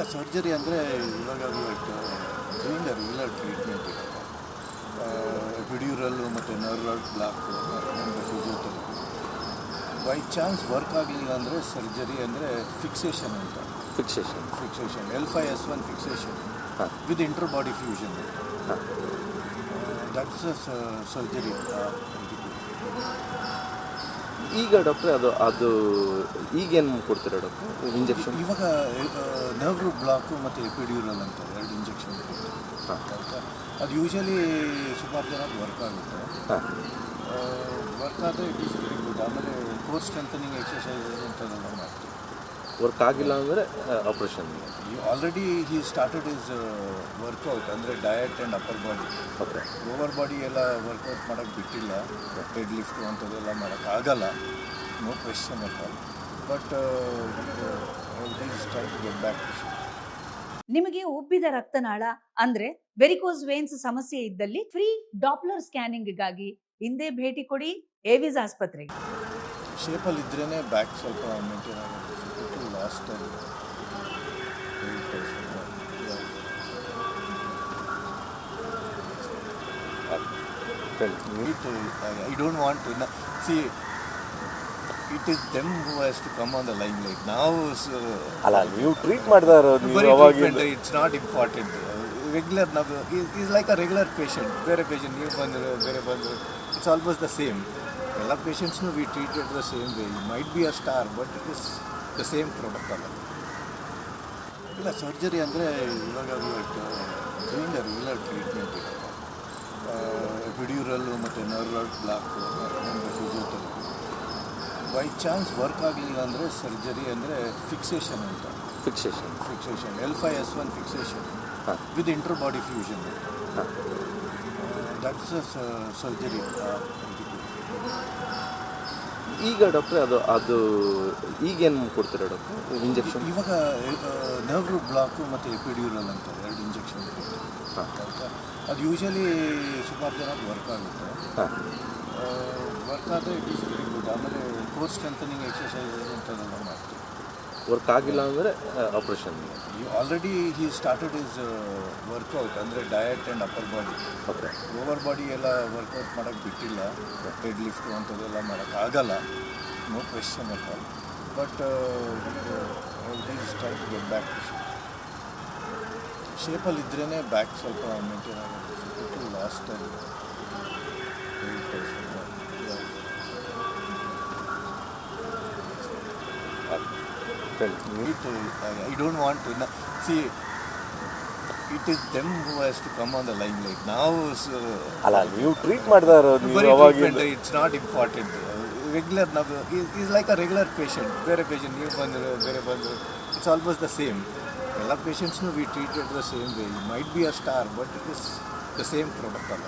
ಇಲ್ಲ ಸರ್ಜರಿ ಅಂದರೆ ಇವಾಗ ಅದು ಅ ರೆಗ್ಯುಲರ್ ಟ್ರೀಟ್ಮೆಂಟ್ ಇರುತ್ತೆ. ಎಪಿಡ್ಯೂರಲ್ಲು ಮತ್ತು nerve block physiotherapy by chance work ಆಗಲಿಲ್ಲ ಅಂದರೆ ಸರ್ಜರಿ ಅಂದರೆ ಫಿಕ್ಸೇಷನ್ ಅಂತ. Fixation fixation L five S one fixation with inter body fusion that's surgery ಈಗ ಡಾಕ್ಟರ್ ಅದು ಅದು ಈಗೇನು ಕೊಡ್ತೀರಾ ಡಾಕ್ಟರ್? ಇಂಜೆಕ್ಷನ್? ಇವಾಗ ನರ್ವ್ ಬ್ಲಾಕು ಮತ್ತು ಎಪಿಡ್ಯೂರಲ್ ಅಂತ ಎರಡು ಇಂಜೆಕ್ಷನ್ ಅದು ಯೂಶಲಿ ಸುಮಾರು ಜನ ವರ್ಕ್ ಆಗುತ್ತೆ. ವರ್ಕ್ ಆದರೆ ಇಟ್ ಈಸ್ ವೆರಿ ಗುಡ್ ಆಮೇಲೆ ಕೋರ್ ಸ್ಟ್ರೆಂಥನಿಂಗ್ ಅಂತ ನಾನು ಮಾಡ್ತೀವಿ ವರ್ಕ್ ಆಗಿಲ್ಲ ಅಂದರೆ operation already he started is workout ಅಂದರೆ diet and upper body okay lower body ಎಲ್ಲ ವರ್ಕೌಟ್ ಮಾಡೋಕ್ಕೆ ಬಿಟ್ಟಿಲ್ಲ. ಡೆಡ್ ಲಿಫ್ಟು ಅಂಥದ್ದೆಲ್ಲ ಮಾಡೋಕ್ಕಾಗಲ್ಲ no question at all but start get back ನಿಮಗೆ ಉಬ್ಬಿದ ರಕ್ತನಾಳ ಅಂದ್ರೆ ವೆರಿಕೋಸ್ ವೇನ್ಸ್ ಸಮಸ್ಯೆ ಇದ್ದಲ್ಲಿ ಫ್ರೀ ಡಾಪ್ಲರ್ ಸ್ಕ್ಯಾನಿಂಗ್ಗಾಗಿ ಹಿಂದೆ ಭೇಟಿ ಕೊಡಿ ಏವಿಸ್ ಆಸ್ಪತ್ರೆಗೆ. ಶೇಪಲ್ಲಿ ಇದ್ರೇ ಬ್ಯಾಕ್ ಸ್ವಲ್ಪ ಮೇಂಟೈನ್ ಆಗುತ್ತೆ. Last time I don't want to see it is them who has to come on the line light ನಾವು ಅಲ್ಲ ನೀವು ಟ್ರೀಟ್ ಮಾಡ್ತಾ ಇರೋದು ಇಟ್ಸ್ ನಾಟ್ ಇಂಪಾರ್ಟೆಂಟ್ ರೆಗ್ಯುಲರ್ ನಾವು is like a regular patient ಬೇರೆ ಪೇಷಂಟ್ ನೀವು ಬಂದರು ಬೇರೆ ಬಂದರು. ಇಟ್ಸ್ ಆಲ್ಮೋಸ್ಟ್ ದ ಸೇಮ್ ಎಲ್ಲ ಪೇಷಂಟ್ಸ್ನು we treated the same way might be a star but it is the same product ಅಲ್ಲ. ಇಲ್ಲ ಸರ್ಜರಿ ಅಂದರೆ ಇವಾಗ ಡೇಂಜರ್ ಇಲ್ಲ ಟ್ರೀಟ್ಮೆಂಟ್ ಇವಾಗ ಎಪಿಡ್ಯೂರಲ್ಲು ಮತ್ತು nerve block physiotherapy by chance work ಆಗಲಿಲ್ಲ ಅಂದರೆ ಸರ್ಜರಿ ಅಂದರೆ ಫಿಕ್ಸೇಷನ್ ಅಂತ. Fixation fixation L five S one fixation with inter body fusion that's surgery ಈಗ ಡಾಕ್ಟ್ರೆ ಅದು ಅದು ಈಗೇನು ಕೊಡ್ತೀರಾ ಡಾಕ್ಟ್ರು? ಇಂಜೆಕ್ಷನ್? ಇವಾಗ ನರ್ವ್ ಬ್ಲಾಕು ಮತ್ತು ಎಪಿಡ್ಯೂರಲ್ ಅಂತ ಎರಡು ಇಂಜೆಕ್ಷನ್ ಅದು ಯೂಶಲಿ ಸುಮಾರು ಜನ ವರ್ಕ್ ಆಗುತ್ತೆ. ವರ್ಕ್ ಆದರೆ ಇಟ್ ಈಸ್ ವೆರಿ ಗುಡ್ ಆಮೇಲೆ ಕೋರ್ ಸ್ಟ್ರೆಂಥನಿಂಗ್ ಅಂತ ನಾನು ಮಾಡ್ತೀವಿ. ವರ್ಕ್ ಆಗಿಲ್ಲ ಅಂದರೆ operation already he started is workout ಅಂದರೆ diet and upper body okay over body ಎಲ್ಲ ವರ್ಕೌಟ್ ಮಾಡೋಕ್ಕೆ ಬಿಟ್ಟಿಲ್ಲ. ಡೆಡ್ ಲಿಫ್ಟು ಅಂಥದ್ದೆಲ್ಲ ಮಾಡೋಕ್ಕಾಗಲ್ಲ no question at all but start get back ಶೇಪಲ್ಲಿ ಇದ್ರೇ ಬ್ಯಾಕ್ ಸ್ವಲ್ಪ ಮೇಂಟೈನ್ ಆಗುತ್ತೆ last time I don't want to see it is them who has to come on the line light ನಾವು ಅಲ್ಲ ನೀವು ಟ್ರೀಟ್ ಅವಾಗ ಇಟ್ಸ್ ನಾಟ್ ಇಂಪಾರ್ಟೆಂಟ್ ರೆಗ್ಯುಲರ್ ನಾವು is like a regular patient ಬೇರೆ ಪೇಷಂಟ್ ನೀವು ಬಂದರು ಬೇರೆ ಬಂದರು ಇಟ್ಸ್ ಆಲ್ಮೋಸ್ಟ್ ದ ಸೇಮ್ ಎಲ್ಲ ಪೇಷಂಟ್ಸ್ನು we treated the same way might be a star but it is the same product ಅಲ್ಲ.